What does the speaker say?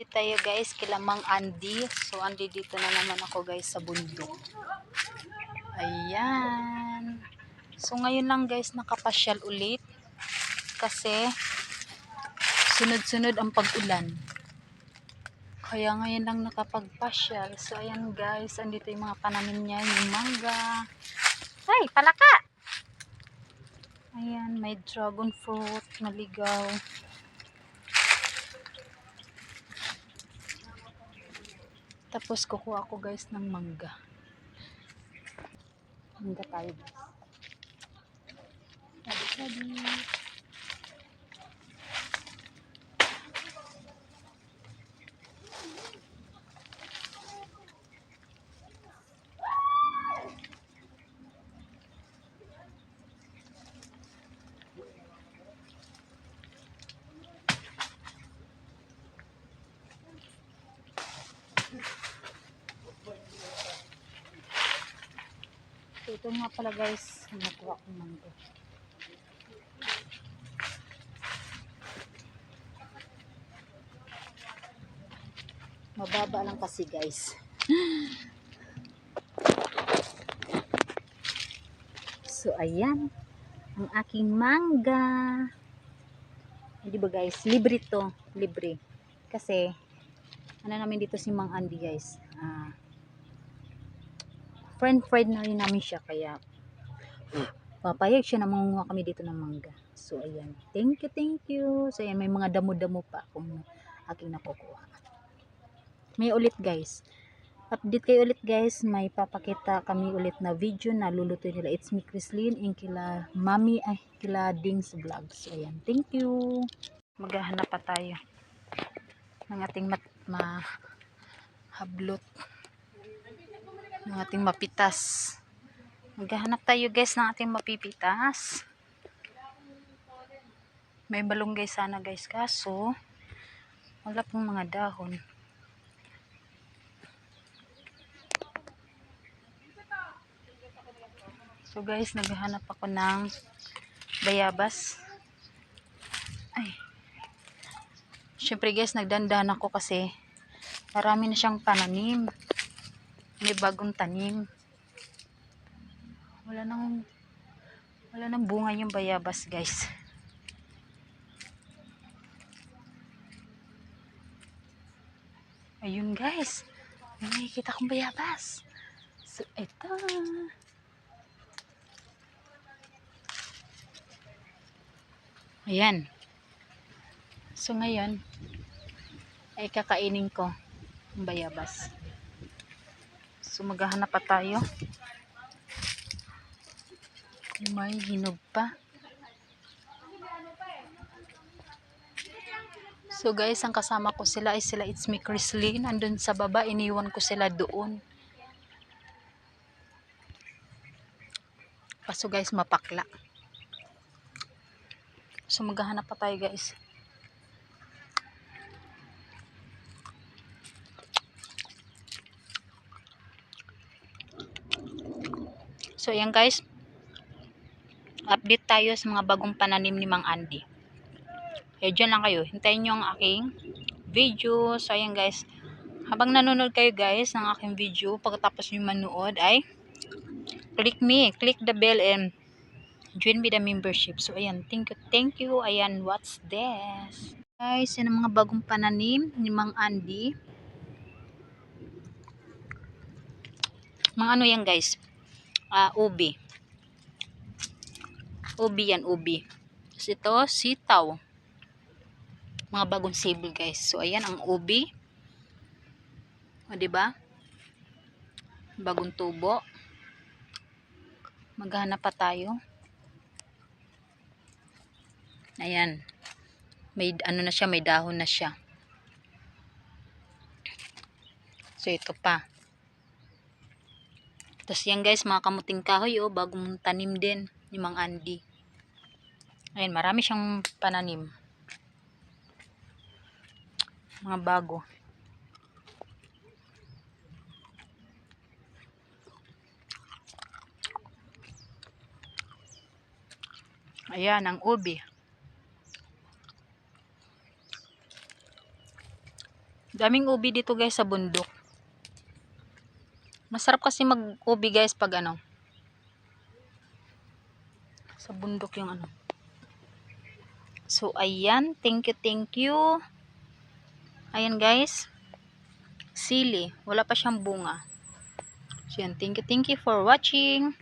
Dito tayo guys, kila Mang Andy. So, Andy dito na naman ako guys sa bundok. Ayan. So, ngayon lang guys, nakapasyal ulit. Kasi, sunod-sunod ang pag-ulan. Kaya ngayon lang nakapagpasyal. So, ayan guys, andito yung mga pananim niya, yung mangga. Ay, palaka! Ayan, may dragon fruit, naligaw. Tapos kukuha ako guys ng mangga. Mangga tayo guys. Sabi, ito nga pala guys, nakuha ko mangga. Mababa lang kasi guys. So, ayan. Ang aking mangga. Hindi ba guys? Libre to. Libre. Kasi, ano namin dito si Mang Andy guys. Ah, friend friend na rin namin siya kaya papayag siya na mangunguha kami dito ng mangga. So ayan. Thank you thank you. So ayan may mga damo-damo pa akong aking nakukuha. May ulit guys. Update kayo ulit guys. May papakita kami ulit na video na luluto nila. It's me Chrislyn and kila mami ay kila Dings vlog so ayan. Thank you. Maghahanap pa tayo ng ating mat ma hablot ng ating mapitas. Maghahanap tayo guys ng ating mapipitas. May malunggay sana guys kaso wala pong mga dahon. So guys, naghahanap ako ng bayabas. Ay. Syempre guys, nagdandan ako kasi marami na siyang pananim may bagong tanim. Wala nang wala nang bunga yung bayabas guys. Ayun guys. May nakikita kong bayabas. So ito ayan. So ngayon ay kakainin ko ang bayabas So maghahanap pa tayo. May hinog pa. So guys, ang kasama ko sila ay sila It's Me Chrislyn. Andun sa baba, iniwan ko sila doon. Kaso guys, mapakla. So maghahanap pa tayo guys. So, yan guys. Update tayo sa mga bagong pananim ni Mang Andy. Kaya dyan lang kayo. Hintayin nyo ang aking video. So, ayan guys. Habang nanonood kayo guys ng aking video, pagkatapos nyo manood ay click me, click the bell and join me the membership. So, ayan. Thank you, thank you. Ayan, what's this? Guys, yan ang mga bagong pananim ni Mang Andy. Mga ano yan guys? Ah ubi. Ubi yan, ubi. Tapos ito, sitaw. Mga bagong sable guys. So, ayan ang ubi. O, diba? Bagong tubo. Maghanap pa tayo. Ayan. May, ano na siya, may dahon na siya. So, ito pa. Tapos yan guys, mga kamuting kahoy oh, bagong tanim din ni Mang Andy. Ayun, marami siyang pananim. Mga bago. Ayan, ang ubi. Daming ubi dito guys sa bundok. Masarap kasi mag-ubi guys pag ano. Sa bundok yung ano. So, ayan. Thank you, thank you. Ayan guys. Sili. Wala pa siyang bunga. So, yan. Thank you, thank you for watching.